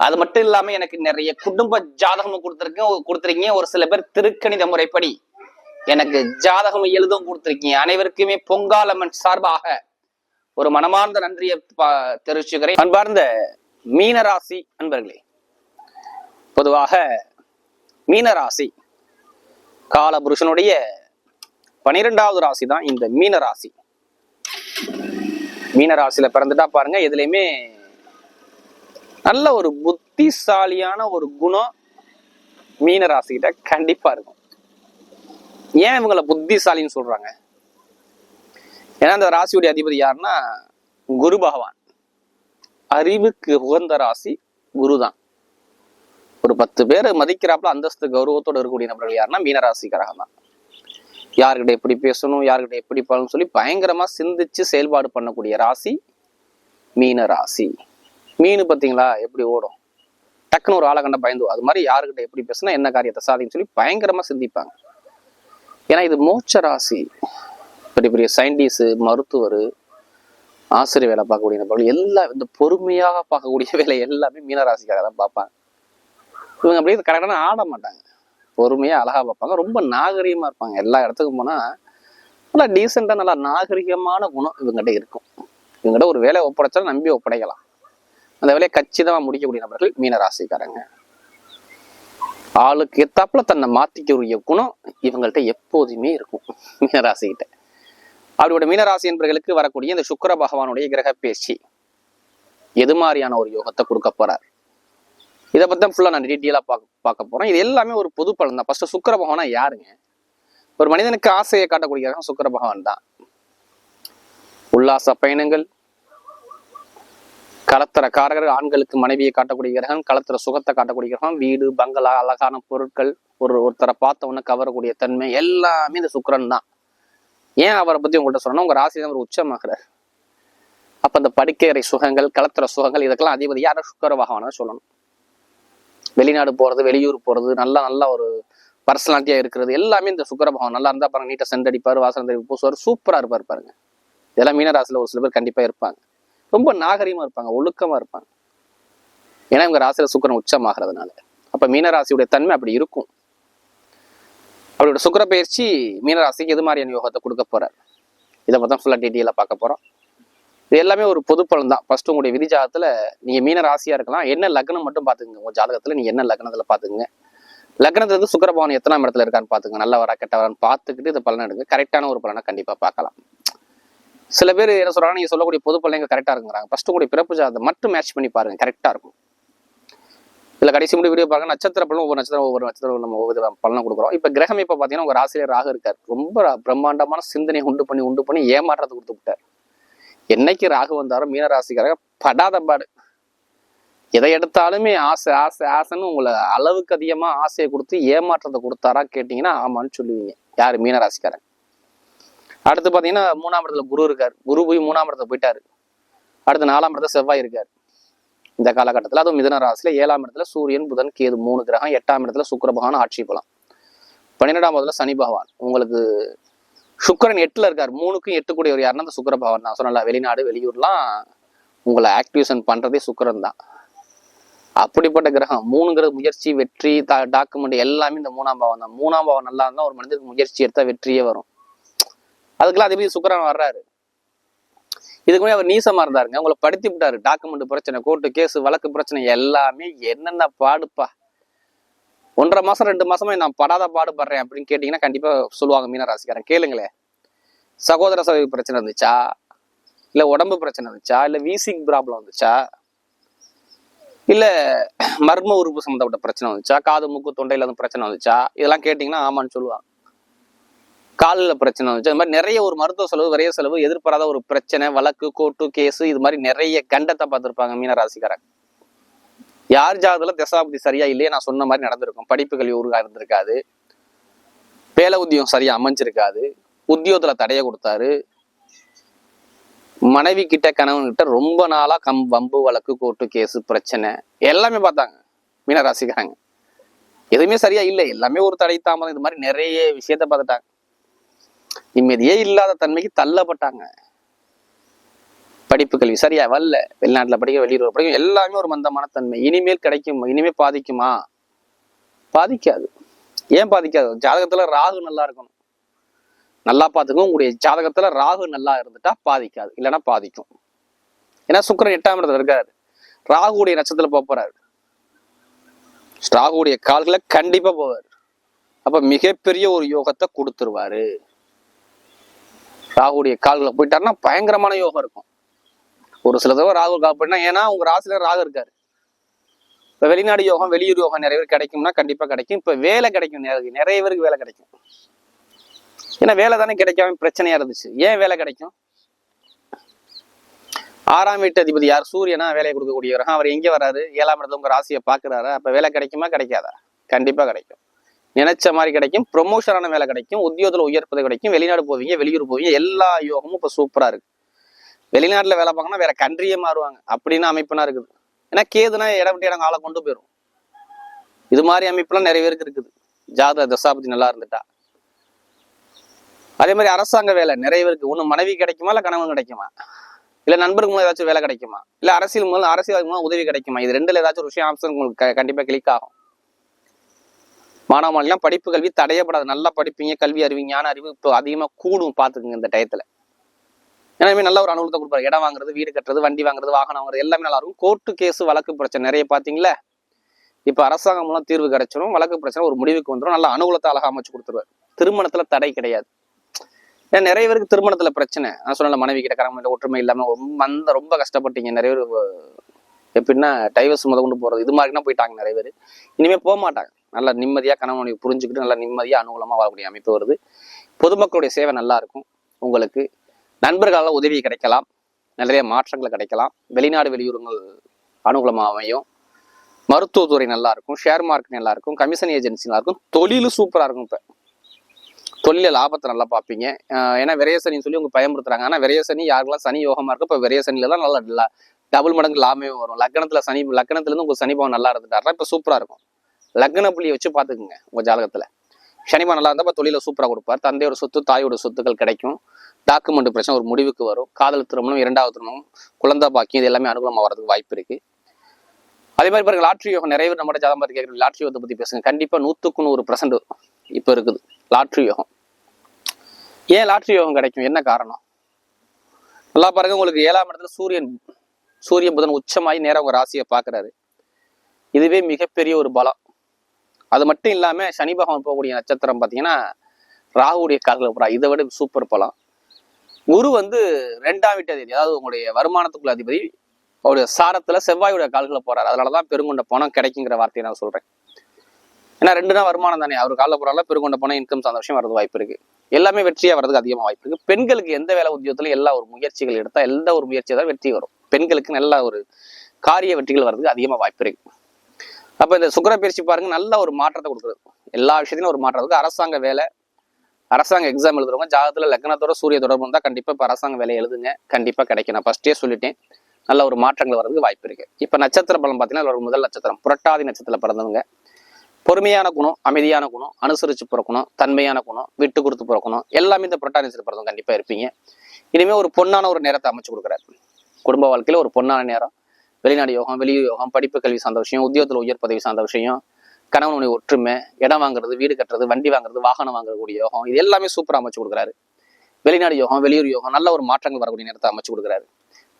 அது மட்டும் இல்லாம எனக்கு நிறைய குடும்ப ஜாதகமும் கொடுத்துருக்கேன். கொடுத்துருக்கீங்க. ஒரு சில பேர் திருக்கணித முறைப்படி எனக்கு ஜாதகம் எழுதும் கொடுத்துருக்கீங்க. அனைவருக்குமே பொங்காலம்மன் சார்பாக ஒரு மனமார்ந்த நன்றியை தெரிவிச்சுக்கிறேன். அன்பார்ந்த மீனராசி அன்பர்களே பொதுவாக மீனராசி காலபுருஷனுடைய பனிரெண்டாவது ராசி தான் இந்த மீனராசி. மீனராசியில பிறந்துட்டா பாருங்க எதுலையுமே நல்ல ஒரு புத்திசாலியான ஒரு குணம் மீனராசிகிட்ட கண்டிப்பா இருக்கும். ஏன் இவங்களை புத்திசாலின்னு சொல்றாங்க? ஏன்னா அந்த ராசியுடைய அதிபதி யாருன்னா குரு பகவான். அறிவுக்கு உகந்த ராசி குரு தான் ஒரு பத்து பேர் மதிக்கிறாப்புல அந்தஸ்து கௌரவத்தோட இருக்கக்கூடிய நபர்கள் யாருன்னா மீனராசிக்காரங்க தான் யார்கிட்ட எப்படி பேசணும் யார்கிட்ட எப்படி பழணும் சொல்லி பயங்கரமா சிந்திச்சு செயல்பாடு பண்ணக்கூடிய ராசி மீன ராசி மீன் பார்த்தீங்களா? எப்படி ஓடும்? டக்குன்னு ஒரு ஆளை கண்ட பயந்து அது மாதிரி யாருக்கிட்ட எப்படி பேசுனா என்ன காரியத்தை சாதின்னு சொல்லி பயங்கரமாக சிந்திப்பாங்க. ஏன்னா இது மோட்ச ராசி. பெரிய பெரிய சயின்டிஸ்ட் மருத்துவர் ஆசிரியர் வேலை பார்க்கக்கூடிய நபர்கள் எல்லாம் இந்த பொறுமையாக பார்க்கக்கூடிய வேலை எல்லாமே மீனராசிக்காக தான் பார்ப்பாங்க. இவங்க அப்படியே கரெக்டான ஆட மாட்டாங்க. பொறுமையாக அழகாக பார்ப்பாங்க. ரொம்ப நாகரீகமாக இருப்பாங்க. எல்லா இடத்துக்கும் போனால் நல்லா டீசெண்டாக நல்லா நாகரிகமான குணம் இவங்ககிட்ட இருக்கும். இவங்ககிட்ட ஒரு வேலையை ஒப்படைச்சாலும் நம்பி ஒப்படைக்கலாம். அந்த வேலையை கச்சிதமா முடிக்கக்கூடிய நபர்கள் மீனராசிக்காரங்க. ஆளுக்கு எத்தாப்புல தன்னை மாத்திக்கக்கூடிய குணம் இவங்கள்ட்ட எப்போதுமே இருக்கும் மீனராசிகிட்ட. அவருடைய மீனராசி என்பவர்களுக்கு வரக்கூடிய இந்த சுக்கிர பகவானுடைய கிரக பேச்சு எது மாதிரியான ஒரு யோகத்தை கொடுக்க போறார்? இதை பத்தி ஃபுல்லா நான் டீட்டெயிலாக பார்க்க பார்க்க போறேன். இது எல்லாமே ஒரு பொது பலன் தான். ஃபர்ஸ்ட் சுக்கர பகவானா யாருங்க? ஒரு மனிதனுக்கு ஆசையை காட்டக்கூடிய சுக்கர சுக்கிர பகவான் தான். உல்லாச பயணங்கள் கலத்தர காரகர் ஆண்களுக்கு மனைவியை காட்டக்கூடிய கிரகம் கலத்தர சுகத்தை காட்டக்கூடிய கிரகம் வீடு பங்களா அழகான பொருட்கள் ஒரு ஒருத்தரை பார்த்த உடனே கவரக்கூடிய தன்மை எல்லாமே இந்த சுக்கிரன் தான். ஏன் அவரை பத்தி உங்கள்கிட்ட சொன்னா உங்க ராசி தான் ஒரு உச்சமாகிறார். அப்ப இந்த படுக்கையறை சுகங்கள் கலத்தர சுகங்கள் இதுக்கெல்லாம் அதிபதி யார? சுக்கர பகவான சொல்லணும். வெளிநாடு போறது வெளியூர் போறது நல்லா நல்ல ஒரு பர்சனாலிட்டியா இருக்கிறது எல்லாமே இந்த சுக்கர பகவான் நல்லா இருந்தா பாருங்க நீட்டா சென்ட் அடிப்பாரு வாசனை பூசுவார் சூப்பரா இருப்பாரு பாருங்க. இதெல்லாம் மீனராசில ஒரு சில பேர் கண்டிப்பா இருப்பாங்க. ரொம்ப நாகரிகமா இருப்பாங்க ஒழுக்கமாக இருப்பாங்க. ஏன்னா இவங்க ராசியில சுக்கரன் உச்சமாகிறதுனால. அப்ப மீனராசியுடைய தன்மை அப்படி இருக்கும். அவரோட சுக்கிர பயிற்சி மீனராசிக்கு எது மாதிரியான யோகத்தை கொடுக்க போறார்? இதை பார்த்தா ஃபுல்லா டீட்டெயிலாக பார்க்க போறோம். இது எல்லாமே ஒரு பொது பலன் தான். ஃபர்ஸ்ட் உங்களுடைய விதி ஜாதகத்துல நீங்க மீன ராசியாக இருக்கலாம். என்ன லக்னம் மட்டும் பார்த்துக்குங்க. உங்க ஜாதகத்துல நீங்க என்ன லக்னத்துல பாத்துக்கங்க லக்னத்துல இருந்து சுக்கரபவன் எத்தனாம் இடத்துல இருக்கான்னு பாத்துங்க நல்ல வரா கெட்ட வரான்னு பார்த்துக்கிட்டு இந்த பலன் எடுங்க. கரெக்டான ஒரு பலனை கண்டிப்பாக பார்க்கலாம். சில பேர் என்ன சொல்கிறாங்க நீங்க சொல்லக்கூடிய பொது பிள்ளைங்க கரெக்டாக இருக்குங்கிறாங்க. ஃபஸ்ட்டு உங்களுடைய பிறப்பு ஜாதகம் மட்டும் மேட்ச் பண்ணி பாருங்க கரெக்டாக இருக்கும். இதுல கடைசி முடி வீடியோ பாருங்க நட்சத்திர பலனும் ஒவ்வொரு நட்சத்திரம் ஒவ்வொரு நட்சத்திரம் நம்ம ஒவ்வொரு பலனும் கொடுக்குறோம். இப்ப கிரகம் இப்ப பாத்தீங்கன்னா உங்கள் ஆசிரியர் ராகு இருக்காரு. ரொம்ப பிரம்மாண்டமான சிந்தனையை உண்டு பண்ணி உண்டு பண்ணி ஏமாற்றத்தை கொடுத்து விட்டார். என்னைக்கு ராகு வந்தாரோ மீன ராசிக்காரங்க படாத பாடு. எதை எடுத்தாலுமே ஆசை ஆசை ஆசைன்னு உங்களை அளவுக்கு அதிகமா ஆசையை கொடுத்து ஏமாற்றத்தை கொடுத்தாரா கேட்டீங்கன்னா ஆமான்னு சொல்லுவீங்க. யாரு? மீனராசிக்காரன் அடுத்து பார்த்தீங்கன்னா மூணாம் இடத்துல குரு இருக்கார். குரு போய் மூணாம் இடத்துல போயிட்டாரு. அடுத்து நாலாம் இடத்துல செவ்வாய் இருக்கார். இந்த காலகட்டத்தில் அதுவும் மிதன ராசியில் ஏழாம் இடத்துல சூரியன் புதன் கேது மூணு கிரகம் எட்டாம் இடத்துல சுக்கிர பகவான் ஆட்சி போகலாம் பன்னிரெண்டாம் இடத்துல சனி பகவான். உங்களுக்கு சுக்கரன் எட்டில் இருக்கார். மூணுக்கும் எட்டு கூடிய ஒரு யாருன்னா அந்த சுக்கிர பகவான் தான். சொன்னல வெளிநாடு வெளியூர்லாம் உங்களை ஆக்டிவேஷன் பண்ணுறதே சுக்கரன் தான். அப்படிப்பட்ட கிரகம். மூணுங்கிறது முயற்சி வெற்றி டாக்குமெண்ட் எல்லாமே இந்த மூணாம் பாவம் தான். மூணாம் பாவம் நல்லா இருந்தால் ஒரு மனிதனுக்கு முயற்சி எடுத்தால் வெற்றியே வரும். அதுக்கெல்லாம் அதே மாதிரி வர்றாரு. இதுக்கு முன்னாடி அவர் நீசமா இருந்தாருங்க. உங்களை படுத்தி விட்டாரு. டாக்குமெண்ட் பிரச்சனை கோர்ட்டு கேஸ் வழக்கு பிரச்சனை எல்லாமே என்னென்ன பாடுப்பா? ஒன்றரை மாசம் ரெண்டு மாசமா நான் படாத பாடுபடுறேன் அப்படின்னு கேட்டீங்கன்னா கண்டிப்பா சொல்லுவாங்க மீன ராசிக்காரன் கேளுங்களேன். சகோதர சகோதரி பிரச்சனை இருந்துச்சா இல்ல உடம்பு பிரச்சனை இருந்துச்சா இல்ல வீசிங் ப்ராப்ளம் வந்துச்சா? இல்ல மர்ம உறுப்பு சம்மந்தப்பட்ட பிரச்சனை வந்துச்சா? காது மூக்கு தொண்டையில வந்து பிரச்சனை வந்துச்சா? இதெல்லாம் கேட்டீங்கன்னா ஆமான்னு சொல்லுவாங்க. காலில் பிரச்சனை வந்துச்சு. அது மாதிரி நிறைய ஒரு மருத்துவ செலவு விரைய செலவு எதிர்பாராத ஒரு பிரச்சனை வழக்கு கோர்ட்டு கேஸ் இது மாதிரி நிறைய கண்டத்தை பார்த்திருப்பாங்க மீன ராசிக்காரங்க யார் ஜாதகத்தில் தசாபதி சரியா இல்லையே நான் சொன்ன மாதிரி நடந்திருக்கும். படிப்பு கல்வி உருவா இருந்திருக்காது. வேலை உத்தியோகம் சரியா அமைஞ்சிருக்காது. உத்தியோகத்துல தடைய கொடுத்தாரு. மனைவி கிட்ட கணவன் கிட்ட ரொம்ப நாளா கம் வம்பு வழக்கு கோர்ட்டு கேஸ் பிரச்சனை எல்லாமே பார்த்தாங்க மீனராசிக்காரங்க எதுவுமே சரியா இல்லை. எல்லாமே ஒரு தடை தாமதம் இது மாதிரி நிறைய விஷயத்த பார்த்துட்டாங்க. நிம்மதியே இல்லாத தன்மைக்கு தள்ளப்பட்டாங்க. படிப்பு கல்வி சரியா வரல. வெளிநாட்டுல படிக்க வெளியூர் படிக்க எல்லாமே ஒரு மந்தமான தன்மை. இனிமேல் கிடைக்கும் இனிமேல் பாதிக்குமா? பாதிக்காது. ஏன் பாதிக்காது? ஜாதகத்துல ராகு நல்லா இருக்கணும். நல்லா பார்த்துக்கோ உங்களுடைய ஜாதகத்துல ராகு நல்லா இருந்துட்டா பாதிக்காது. இல்லைன்னா பாதிக்கும். ஏன்னா சுக்கிரன் எட்டாம் இடத்துல இருக்காரு. ராகுடைய நட்சத்திரத்துல போக போறாரு. ராகுடைய கால்களை கண்டிப்பா போவார். அப்ப மிகப்பெரிய ஒரு யோகத்தை கொடுத்துருவாரு. ராகுடைய கால்களை போயிட்டாருன்னா பயங்கரமான யோகம் இருக்கும். ஒரு சில தடவை ராகு கால் பண்ணா ஏன்னா உங்க ராசில ராகு இருக்காரு. இப்போ வெளிநாடு யோகம் வெளியூர் யோகம் நிறைய பேர் கிடைக்கும்னா கண்டிப்பாக கிடைக்கும். இப்போ வேலை கிடைக்கும் நிறைய நிறைய பேருக்கு வேலை கிடைக்கும். ஏன்னா வேலை தானே கிடைக்காம பிரச்சனையா இருந்துச்சு. ஏன் வேலை கிடைக்கும்? ஆறாம் வீட்டு அதிபதி யார்? சூரியனா வேலையை கொடுக்கக்கூடிய அவர் எங்கே வராரு? ஏழாம் இடத்துல உங்க ராசியை பார்க்குறாரு? அப்போ வேலை கிடைக்குமா? கிடைக்காதா? கண்டிப்பாக கிடைக்கும். நினைச்ச மாதிரி கிடைக்கும். ப்ரொமோஷனான வேலை கிடைக்கும். உத்தியோகத்தில் உயர்ப்பது கிடைக்கும். வெளிநாடு போவீங்க வெளியூர் போவீங்க எல்லா யோகமும் இப்போ சூப்பரா இருக்கு. வெளிநாட்டுல வேலை பார்க்கணும்னா வேற கண்ட்ரியே மாறுவாங்க. அப்படின்னு அமைப்புனா இருக்குது. ஏன்னா கேதுனா இடம் விட்டு இடம் ஆளை கொண்டு போயிடும் இது மாதிரி அமைப்புலாம் நிறைய பேருக்கு இருக்குது. ஜாத தசாபதி நல்லா இருந்துட்டா. அதே மாதிரி அரசாங்க வேலை நிறைய பேருக்கு ஒன்று மனைவி கிடைக்குமா இல்ல கணவன் கிடைக்குமா? இல்லை நண்பருக்கு மூலம் ஏதாச்சும் வேலை கிடைக்குமா? இல்லை அரசியல் மூலம் அரசியல் மூலம் உதவி கிடைக்குமா? இது ரெண்டுல ஏதாச்சும் ஒரு விஷயம் ஆப்ஷன் உங்களுக்கு கண்டிப்பாக கிளிக் ஆகும். மாணவர்கள்லாம் படிப்பு கல்வி தடையப்படாது. நல்லா படிப்பீங்க கல்வி அறிவு ஞான அறிவு இப்போ அதிகமா கூடும் பார்த்துக்குங்க இந்த டயத்தில். ஏன்னா நல்ல ஒரு அனுகூலத்தை கொடுப்பாரு. இடம் வாங்குறது வீடு கட்டுறது வண்டி வாங்குறது வாகனம் வாங்குறது எல்லாமே நல்லா இருக்கும். கோர்ட்டு கேஸ் வழக்கு பிரச்சனை நிறைய பாத்தீங்களா இப்ப அரசாங்கம் மூலம் தீர்வு கிடைச்சிடும் வழக்கு பிரச்சனை ஒரு முடிவுக்கு வந்துடும் நல்ல அனுகூலத்தை அழகாக அமைச்சு கொடுத்துருவார். திருமணத்துல தடை கிடையாது. ஏன்னா நிறைய பேருக்கு திருமணத்துல பிரச்சனை. நான் சொன்ன மனைவி கிட்ட கரங்க ஒற்றுமை இல்லாம ரொம்ப அந்த ரொம்ப கஷ்டப்பட்டீங்க. நிறைய பேர் எப்படின்னா டைவர்ஸ் முத கொண்டு போறது இது மாதிரினா போயிட்டாங்க நிறைய பேர். இனிமே போக மாட்டாங்க. நல்லா நிம்மதியாக கணவனை புரிஞ்சுக்கிட்டு நல்லா நிம்மதியாக அனுகூலமாக வாழக்கூடிய அமைப்பு வருது. பொதுமக்களுடைய சேவை நல்லா இருக்கும். உங்களுக்கு நண்பர்களால் உதவி கிடைக்கலாம். நிறைய மாற்றங்கள் கிடைக்கலாம். வெளிநாடு வெளியூருங்கள் அனுகூலமாக அமையும். மருத்துவத்துறை நல்லா இருக்கும். ஷேர் மார்க்கெட் நல்லா இருக்கும். கமிஷன் ஏஜென்சி நல்லா இருக்கும். தொழிலும் சூப்பராக இருக்கும் இப்போ. தொழில லாபத்தை நல்லா பார்ப்பீங்க. ஏன்னா விரயசனின்னு சொல்லி உங்க பயமுறுத்துறாங்க. ஆனால் விரையசனி யாருக்கெல்லாம் சனி யோகமாக இருக்கும் இப்போ விரயசனில தான் நல்லா டபுள் மடங்கு லாபமே வரும். லக்கணத்தில் சனி லக்னத்துல உங்கள் சனி பவன் நல்லா இருந்துட்டாருன்னா இப்போ சூப்பராக இருக்கும். லக்ன புள்ளியை வச்சு பார்த்துக்குங்க உங்கள் ஜாதகத்தில். சனிமா நல்லா இருந்தால் இப்ப தொழில சூப்பராக கொடுப்பார். தந்தையோட சொத்து தாயோட சொத்துக்கள் கிடைக்கும். டாக்குமெண்ட் பிரச்சனை ஒரு முடிவுக்கு வரும். காதல் திருமணம் இரண்டாவது திருமணம் குழந்தை பாக்கியம் இது எல்லாமே அனுகூலமாக வரதுக்கு வாய்ப்பு இருக்குது அதே மாதிரி பாருங்க லாட்ரி யோகம். நிறைய பேர் நம்ம ஜாதகம் பார்த்து கேட்குற லாட்ரி யோகத்தை பற்றி பேசுங்க. கண்டிப்பாக நூற்றுக்கு நூறு பர்சன்ட் இப்போ இருக்குது லாட்ரி யோகம். ஏன் லாட்ரி யோகம் கிடைக்கும்? என்ன காரணம்? நல்லா பாருங்க உங்களுக்கு ஏழாம் இடத்துல சூரியன் சூரிய புதன் உச்சமாயி நேரம் உங்க ராசியை பார்க்குறாரு. இதுவே மிகப்பெரிய ஒரு பலம். அது மட்டும் இல்லாம சனி பகவான் போகக்கூடிய நட்சத்திரம் பாத்தீங்கன்னா ராகுடைய கால்கள் போறா. இதை விட சூப்பர் பலம். குரு வந்து ரெண்டாம் வீட்டு அதிபதி அதாவது உங்களுடைய வருமானத்துக்குள்ள அதிபதி. அவருடைய சாரத்துல செவ்வாயுடைய கால்களை போறாரு. அதனாலதான் பெருங்கொண்ட பணம் கிடைக்குங்கிற வார்த்தையை நான் சொல்றேன். ஏன்னா ரெண்டு நாள் வருமானம் தானே. அவர் காலில் போறால பெருங்கொண்ட பணம் இன்கம் சார்ந்த விஷயம் வரது வாய்ப்பு இருக்கு. எல்லாமே வெற்றியா வரதுக்கு அதிகமாக வாய்ப்பு இருக்கு. பெண்களுக்கு எந்த வேலை உத்தியோகத்திலும் எல்லா ஒரு முயற்சிகள் எடுத்தா எந்த ஒரு முயற்சியாக தான் வெற்றி வரும். பெண்களுக்கு நல்ல ஒரு காரிய வெற்றிகள் வர்றதுக்கு அதிகமாக வாய்ப்பு இருக்கு. அப்போ இந்த சுக்கிர பயிற்சி பாருங்க நல்ல ஒரு மாற்றத்தை கொடுக்குறது எல்லா விஷயத்திலும் ஒரு மாற்றம் இருக்குது அரசாங்க வேலை அரசாங்க எக்ஸாம் எழுதுறவங்க ஜாதகத்தில் லக்னத்தோட சூரிய தொடர்பு இருந்தால் கண்டிப்பாக இப்போ அரசாங்க வேலை எழுதுங்க. கண்டிப்பாக கிடைக்கும். நான் ஃபஸ்ட்டே சொல்லிட்டேன். நல்ல ஒரு மாற்றங்கள் வர்றதுக்கு வாய்ப்பு இருக்குது இப்போ நட்சத்திர பலம் பார்த்தீங்கன்னா ஒரு முதல் நட்சத்திரம். புரட்டாதி நட்சத்திரத்தில் பிறந்தவங்க. பொறுமையான குணம் அமைதியான குணம் அனுசரித்து பிறக்கணும் தன்மையான குணம் விட்டு கொடுத்து பிறக்கணும். எல்லாமே இந்த புரட்டாதி நட்சத்திரம் பிறந்தவங்க கண்டிப்பாக இருப்பீங்க. இனிமே ஒரு பொண்ணான ஒரு நேரத்தை அமைச்சு கொடுக்குறாரு. குடும்ப வாழ்க்கையில் ஒரு பொண்ணான நேரம். வெளிநாடு யோகம் வெளியூர் யோகம் படிப்பு கல்வி சார்ந்த விஷயம் உத்தியோகத்தில் உயர் பதவி சார்ந்த விஷயம் கணவனுடைய ஒற்றுமை இடம் வாங்குறது வீடு கட்டுறது வண்டி வாங்குறது வாகனம் வாங்கக்கூடிய யோகம் இது எல்லாமே சூப்பரா அமைச்சு கொடுக்குறாரு. வெளிநாடு யோகம் வெளியூர் யோகம் நல்ல ஒரு மாற்றங்கள் வரக்கூடிய நேரத்தை அமைச்சு கொடுக்குறாரு.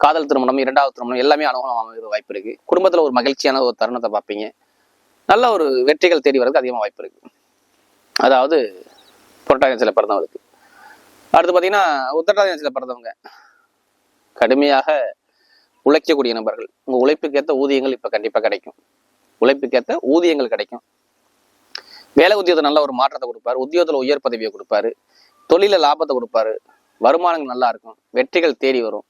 காதல் திருமணம் இரண்டாவது திருமணம் எல்லாமே அனுகூலம் அமைகிற வாய்ப்பு இருக்கு. குடும்பத்தில் ஒரு மகிழ்ச்சியான ஒரு தருணத்தை பார்ப்பீங்க. நல்ல ஒரு வெற்றிகள் தேடி வரதுக்கு அதிகமாக வாய்ப்பு இருக்கு. அதாவது புரட்டாதி பிறந்தவங்களுக்கு அடுத்து பார்த்தீங்கன்னா உத்தரட்டாதி பிறந்தவங்க கடுமையாக உழைக்கக்கூடிய நபர்கள். உங்க உழைப்புக்கேற்ற ஊதியங்கள் இப்ப கண்டிப்பா கிடைக்கும். உழைப்புக்கேற்ற ஊதியங்கள் கிடைக்கும். வேலை உத்தியோகத்தை நல்ல ஒரு மாற்றத்தை கொடுப்பாரு. உத்தியோகத்துல உயர் பதவியை கொடுப்பாரு. தொழில லாபத்தை கொடுப்பாரு. வருமானங்கள் நல்லா இருக்கும். வெற்றிகள் தேடி வரும்.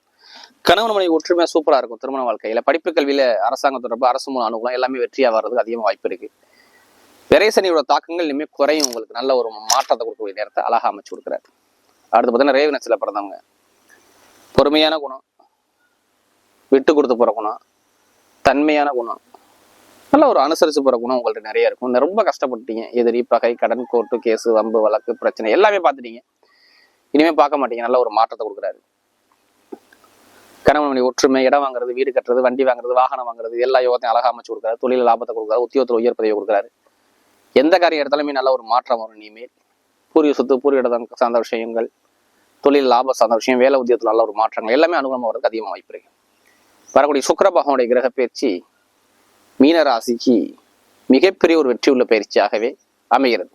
கணவன் மனைவி ஒற்றுமையா சூப்பரா இருக்கும் திருமண வாழ்க்கையில. படிப்பு கல்வியில அரசாங்கம் தொடர்பு அரசு மூலம் அனுகூலம் எல்லாமே வெற்றியா வர்றதுக்கு அதிகமாக வாய்ப்பு இருக்கு. விரைசனியோட தாக்கங்கள் இனிமே குறையும். உங்களுக்கு நல்ல ஒரு மாற்றத்தை கொடுக்கக்கூடிய நேரத்தை அழகா அமைச்சு கொடுக்குறாரு. அடுத்து பார்த்தீங்கன்னா ரேவ நட்சத்திரத்துல பிறந்தவங்க. பொறுமையான குணம். விட்டு கொடுத்து போற குணம் தன்மையான குணம் நல்ல ஒரு அனுசரித்து போகிற குணம் உங்கள்கிட்ட நிறைய இருக்கும். ரொம்ப கஷ்டப்பட்டீங்க எதிரி பகை கடன் கோர்ட்டு கேஸு வம்பு வழக்கு பிரச்சனை எல்லாமே பார்த்துட்டீங்க. இனிமேல் பார்க்க மாட்டீங்க. நல்ல ஒரு மாற்றத்தை கொடுக்குறாரு. கணவன் ஒற்றுமை இடம் வாங்குறது வீடு கட்டுறது வண்டி வாங்குறது வாகனம் வாங்குறது எல்லா யோகத்தையும் அழகா அமைச்சு கொடுக்குறாரு. தொழில் லாபத்தை கொடுக்குறாரு. உத்தியோகத்தில் உயர் பதவி கொடுக்குறாரு. எந்த காரியம் எடுத்தாலுமே நல்ல ஒரு மாற்றம் வரும் இனிமேல் பூர்வீக சொத்து பூரிய இடம் சார்ந்த விஷயங்கள் தொழில் லாபம் சார்ந்த விஷயம் வேலை உத்தியோகத்தில் நல்ல ஒரு மாற்றங்கள் எல்லாமே அனுகூலமாக வரதுக்கு அதிகமாக வாய்ப்பு இருக்குது வரக்கூடிய சுக்கர பகவானுடைய கிரக பயிற்சி மீனராசிக்கு மிகப்பெரிய ஒரு வெற்றியுள்ள பயிற்சியாகவே அமைகிறது.